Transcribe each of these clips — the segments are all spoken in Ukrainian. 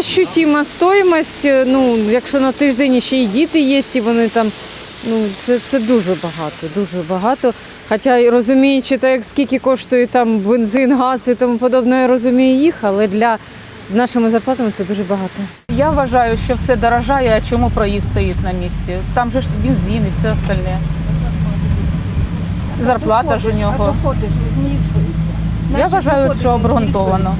ощутима стоїмость. Ну, якщо на тиждень ще й діти є, і вони там, ну це, це дуже багато, дуже багато. Хоча розуміючи, так, як скільки коштує там бензин, газ і тому подобне, я розумію їх, але для з нашими зарплатами це дуже багато. Я вважаю, що все дорожає, а чому проїзд стоїть на місці? Там же ж бензин і все остальне. Зарплата ж у нього. Доходи ж не змінюються. Я вважаю, що обґрунтовано.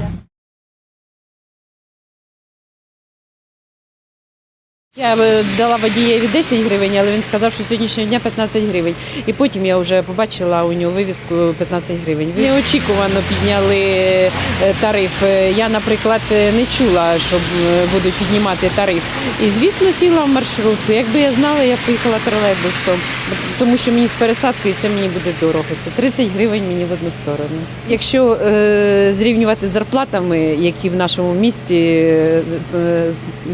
Я дала водієві 10 гривень, але він сказав, що сьогоднішнього дня 15 гривень. І потім я вже побачила у нього вивіску 15 гривень. Неочікувано підняли е, тариф. Е, Я, наприклад, е, не чула, що будуть піднімати тариф. І звісно, сіла в маршрутку. Якби я знала, я б поїхала тролейбусом, тому що мені з пересадкою це мені буде дорого. Це 30 гривень мені в одну сторону. Якщо е, зрівнювати з зарплатами, які в нашому місті е,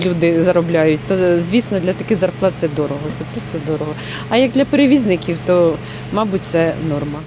люди заробляють, то звісно для таких зарплат це дорого. Це просто дорого. А як для перевізників, то мабуть це норма.